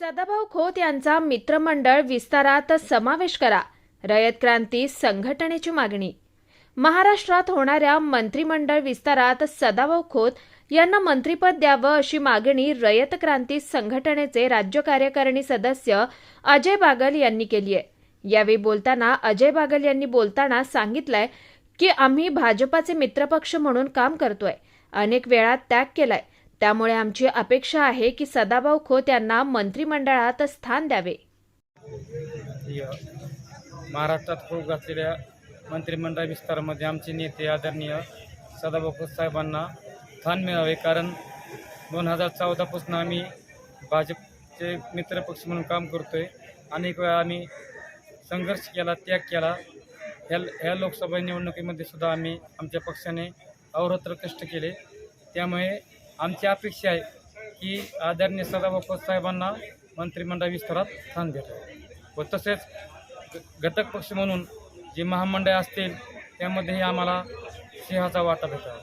सदाभाऊ खोत यांचा मित्रमंडळ विस्तारात समावेश करा. रयत क्रांती संघटनेची मागणी. महाराष्ट्रात होणाऱ्या मंत्रिमंडळ विस्तारात सदाभाऊ खोत यांना मंत्रिपद द्यावं अशी मागणी रयत क्रांती संघटनेचे राज्य कार्यकारिणी सदस्य अजय बागल यांनी केली आहे यावेळी बोलताना अजय बागल यांनी बोलताना सांगितलंय की आम्ही भाजपाचे मित्रपक्ष म्हणून काम करतोय. अनेक वेळा त्याग केलाय. त्यामुळे आमची अपेक्षा आहे की सदाभाऊ खोत यांना मंत्रिमंडळात स्थान द्यावे. महाराष्ट्रात खूप घातलेल्या मंत्रिमंडळ विस्तारामध्ये आमचे नेते आदरणीय सदाभाऊ खोत साहेबांना स्थान मिळावे. कारण दोन हजार चौदापासून आम्ही भाजपचे मित्रपक्ष म्हणून काम करतो आहे अनेक वेळा आम्ही संघर्ष केला त्याग केला. ह्या ह्या लोकसभा निवडणुकीमध्ये सुद्धा आम्ही आमच्या पक्षाने अवरत्र कष्ट केले. त्यामुळे आमची अपेक्षा आहे की आदरणीय सदाभाऊ साहेबांना मंत्रिमंडळ विस्तारात स्थान भेटावे व तसेच ग- घटक पक्ष म्हणून जे महामंडळ असतील त्यामध्येही आम्हाला सिंहाचा वाटा भेटावा.